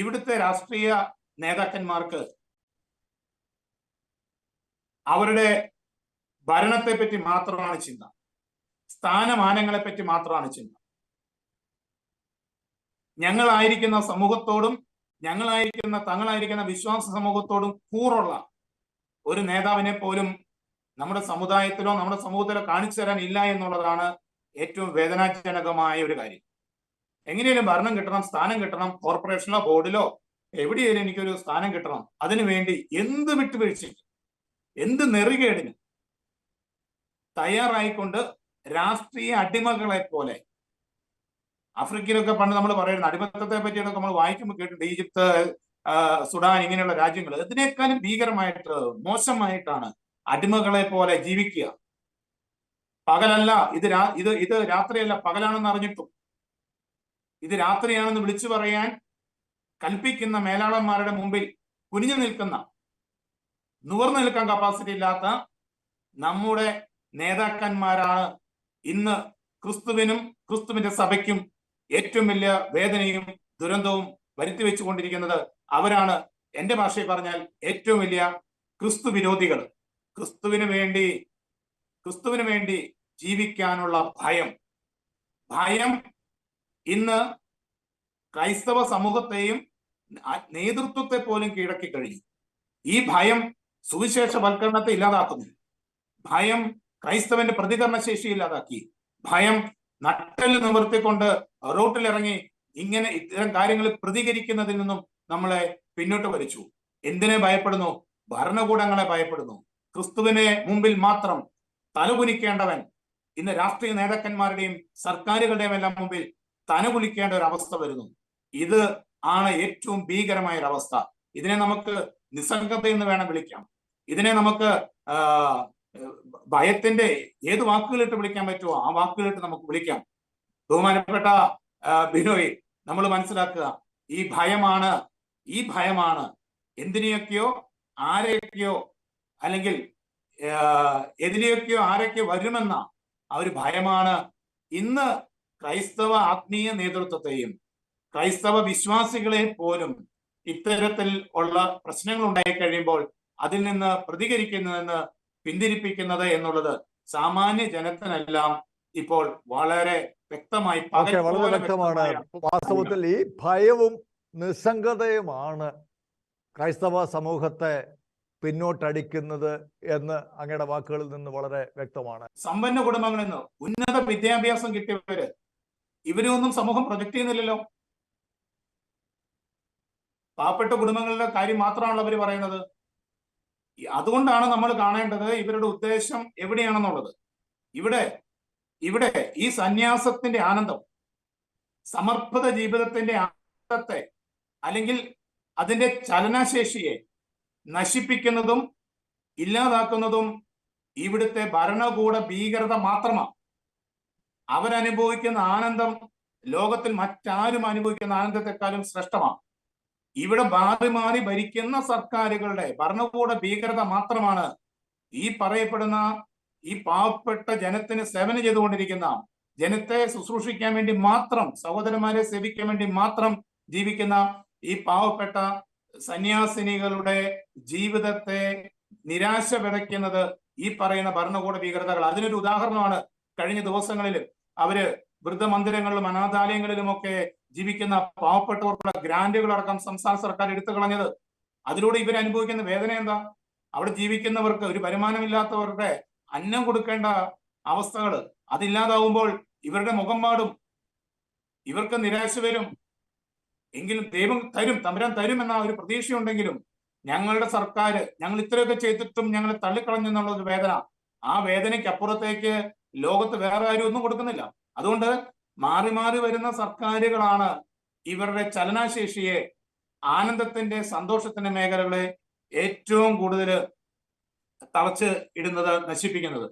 ഇവിടുത്തെ രാഷ്ട്രീയ നേതാക്കന്മാർക്ക് അവരുടെ ഭരണത്തെ പറ്റി മാത്രമാണ് ചിന്ത. സ്ഥാനമാനങ്ങളെ പറ്റി മാത്രമാണ് ചിന്ത. ഞങ്ങളായിരിക്കുന്ന സമൂഹത്തോടും ഞങ്ങളായിരിക്കുന്ന തങ്ങളായിരിക്കുന്ന വിശ്വാസ സമൂഹത്തോടും കൂറുള്ള ഒരു നേതാവിനെ പോലും നമ്മുടെ സമുദായത്തിലോ നമ്മുടെ സമൂഹത്തിലോ കാണിച്ചു തരാൻ ഇല്ല എന്നുള്ളതാണ് ഏറ്റവും വേദനാജനകമായ ഒരു കാര്യം. എങ്ങനെയും ഭരണം കിട്ടണം സ്ഥാനം കിട്ടണം കോർപ്പറേഷനോ ബോർഡിലോ എവിടെയായാലും എനിക്കൊരു സ്ഥാനം കിട്ടണം. അതിനു വേണ്ടി എന്ത് വിട്ടുവീഴ്ചയ്ക്ക് എന്ത് നെറികേടിന് തയ്യാറായിക്കൊണ്ട് രാഷ്ട്രീയ അടിമകളെ പോലെ ആഫ്രിക്കയിലൊക്കെ പണ്ട് നമ്മൾ പറയുന്നത് അടിമത്തത്തെ പറ്റിയൊക്കെ നമ്മൾ വായിക്കുമ്പോൾ കേട്ടിട്ടുണ്ട്. ഈജിപ്ത് സുഡാൻ ഇങ്ങനെയുള്ള രാജ്യങ്ങൾ. ഇതിനേക്കാളും ഭീകരമായിട്ട് മോശമായിട്ടാണ് അടിമകളെ പോലെ ജീവിക്കുക. പകലല്ല ഇത് ഇത് ഇത് രാത്രിയല്ല പകലാണെന്ന് അറിഞ്ഞിട്ടും ഇത് രാത്രിയാണെന്ന് വിളിച്ചു പറയാൻ കൽപ്പിക്കുന്ന മേലാളന്മാരുടെ മുമ്പിൽ കുനിഞ്ഞു നിൽക്കുന്ന നുവർന്നു നിൽക്കാൻ കപ്പാസിറ്റി ഇല്ലാത്ത നമ്മുടെ നേതാക്കന്മാരാണ് ഇന്ന് ക്രിസ്തുവിനും ക്രിസ്തുവിന്റെ സഭയ്ക്കും ഏറ്റവും വലിയ വേദനയും ദുരന്തവും വരുത്തി വെച്ചുകൊണ്ടിരിക്കുന്നത് അവരാണ്. എന്റെ ഭാഷയിൽ പറഞ്ഞാൽ ഏറ്റവും വലിയ ക്രിസ്തു വിരോധികൾ. ക്രിസ്തുവിന് വേണ്ടി ക്രിസ്തുവിന് വേണ്ടി ജീവിക്കാനുള്ള ഭയം. ഭയം ഇന്ന് ക്രൈസ്തവ സമൂഹത്തെയും നേതൃത്വത്തെ പോലും കീഴക്കി കഴിഞ്ഞു. ഈ ഭയം സുവിശേഷവൽക്കരണത്തെ ഇല്ലാതാക്കുന്നു. ഭയം ക്രൈസ്തവന്റെ പ്രതികരണ ശേഷി ഇല്ലാതാക്കി. ഭയം നട്ടൽ നിവർത്തിക്കൊണ്ട് റോട്ടിലിറങ്ങി ഇങ്ങനെ ഇത്തരം കാര്യങ്ങളിൽ പ്രതികരിക്കുന്നതിൽ നിന്നും നമ്മളെ പിന്നോട്ട് വലിച്ചു. എന്തിനെ ഭയപ്പെടുന്നു? ഭരണകൂടങ്ങളെ ഭയപ്പെടുന്നു. ക്രിസ്തുവിനെ മുമ്പിൽ മാത്രം തലകുനിക്കേണ്ടവൻ ഇന്ന് രാഷ്ട്രീയ നേതാക്കന്മാരുടെയും സർക്കാരുകളുടെയും എല്ലാം മുമ്പിൽ തലകുലിക്കേണ്ട ഒരു അവസ്ഥ വരുന്നു. ഇത് ആണ് ഏറ്റവും ഭീകരമായ ഒരു അവസ്ഥ. ഇതിനെ നമുക്ക് നിസ്സംഗത എന്ന് വേണം വിളിക്കാം. ഇതിനെ നമുക്ക് ഭയത്തിന്റെ ഏത് വാക്കുകളിട്ട് വിളിക്കാൻ പറ്റുമോ ആ വാക്കുകളിട്ട് നമുക്ക് വിളിക്കാം. ബഹുമാനപ്പെട്ട ബിനോയ് നമ്മൾ മനസ്സിലാക്കുക ഈ ഭയമാണ് ഈ ഭയമാണ് എന്തിനെയൊക്കെയോ ആരെയൊക്കെയോ അല്ലെങ്കിൽ എതിനെയൊക്കെയോ ആരൊക്കെയോ വരുമെന്ന ആ ഒരു ഭയമാണ് ഇന്ന് ക്രൈസ്തവ ആത്മീയ നേതൃത്വത്തെയും ക്രൈസ്തവ വിശ്വാസികളെ പോലും ഇത്തരത്തിൽ ഉള്ള പ്രശ്നങ്ങൾ ഉണ്ടായി കഴിയുമ്പോൾ അതിൽ നിന്ന് പ്രതികരിക്കുന്നതെന്ന് പിന്തിരിപ്പിക്കുന്നത് എന്നുള്ളത് സാമാന്യ ജനത്തിനെല്ലാം ഇപ്പോൾ വളരെ വ്യക്തമായി വളരെ വ്യക്തമാണ്. വാസ്തവത്തിൽ ഈ ഭയവും നിസ്സംഗതയുമാണ് ക്രൈസ്തവ സമൂഹത്തെ പിന്നോട്ടടിക്കുന്നത് എന്ന് അങ്ങയുടെ വാക്കുകളിൽ നിന്ന് വളരെ വ്യക്തമാണ്. സമ്പന്ന കുടുംബങ്ങളിൽ നിന്ന് ഉന്നത വിദ്യാഭ്യാസം കിട്ടിയവര് ഇവരൊന്നും സമൂഹം പ്രൊജക്ട് ചെയ്യുന്നില്ലല്ലോ. പാവപ്പെട്ട കുടുംബങ്ങളുടെ കാര്യം മാത്രമാണല്ലോ അവർ പറയുന്നത്. അതുകൊണ്ടാണ് നമ്മൾ കാണേണ്ടത് ഇവരുടെ ഉദ്ദേശം എവിടെയാണെന്നുള്ളത്. ഇവിടെ ഇവിടെ ഈ സന്യാസത്തിന്റെ ആനന്ദം സമർപ്പിത ജീവിതത്തിന്റെ ആനന്ദത്തെ അല്ലെങ്കിൽ അതിന്റെ ചലനശേഷിയെ നശിപ്പിക്കുന്നതും ഇല്ലാതാക്കുന്നതും ഇവിടുത്തെ ഭരണകൂട ഭീകരത മാത്രമാണ്. അവരനുഭവിക്കുന്ന ആനന്ദം ലോകത്തിൽ മറ്റാരും അനുഭവിക്കുന്ന ആനന്ദത്തെക്കാളും ശ്രേഷ്ഠമാണ്. ഇവിടെ മാറി മാറി ഭരിക്കുന്ന സർക്കാരുകളുടെ ഭരണകൂട ഭീകരത മാത്രമാണ് ഈ പറയപ്പെടുന്ന ഈ പാവപ്പെട്ട ജനത്തിന് സേവനം ചെയ്തുകൊണ്ടിരിക്കുന്ന ജനത്തെ ശുശ്രൂഷിക്കാൻ വേണ്ടി മാത്രം സഹോദരന്മാരെ സേവിക്കാൻ വേണ്ടി മാത്രം ജീവിക്കുന്ന ഈ പാവപ്പെട്ട സന്യാസിനികളുടെ ജീവിതത്തെ നിരാശ വിതയ്ക്കുന്നത് ഈ പറയുന്ന ഭരണകൂട ഭീകരതകൾ. അതിനൊരു ഉദാഹരണമാണ് കഴിഞ്ഞ ദിവസങ്ങളിൽ അവർ വൃദ്ധമന്ദിരങ്ങളിലും അനാഥാലയങ്ങളിലുമൊക്കെ ജീവിക്കുന്ന പാവപ്പെട്ടവർക്കുള്ള ഗ്രാന്റുകൾ അടക്കം സംസ്ഥാന സർക്കാർ എടുത്തു കളഞ്ഞത്. അതിലൂടെ ഇവർ അനുഭവിക്കുന്ന വേദന എന്താ? അവിടെ ജീവിക്കുന്നവർക്ക് ഒരു വരുമാനമില്ലാത്തവരുടെ അന്നം കൊടുക്കേണ്ട അവസ്ഥകൾ അതില്ലാതാവുമ്പോൾ ഇവരുടെ മുഖം പാടും. ഇവർക്ക് നിരാശ വരും. എങ്കിലും ദൈവം തരും തമ്പുരാൻ തരും എന്ന ഒരു പ്രതീക്ഷയുണ്ടെങ്കിലും ഞങ്ങളുടെ സർക്കാർ ഞങ്ങൾ ഇത്രയൊക്കെ ചെയ്തിട്ടും ഞങ്ങളെ തള്ളിക്കളഞ്ഞു എന്നുള്ള ഒരു വേദന. ആ വേദനയ്ക്ക് അപ്പുറത്തേക്ക് ലോകത്ത് വേറെ ആരും ഒന്നും കൊടുക്കുന്നില്ല. അതുകൊണ്ട് മാറി മാറി വരുന്ന സർക്കാരുകളാണ് ഇവരുടെ ചലനാശേഷിയെ ആനന്ദത്തിന്റെ സന്തോഷത്തിന്റെ മേഖലകളെ ഏറ്റവും കൂടുതൽ തളച്ച് ഇടുന്നത് നശിപ്പിക്കുന്നത്.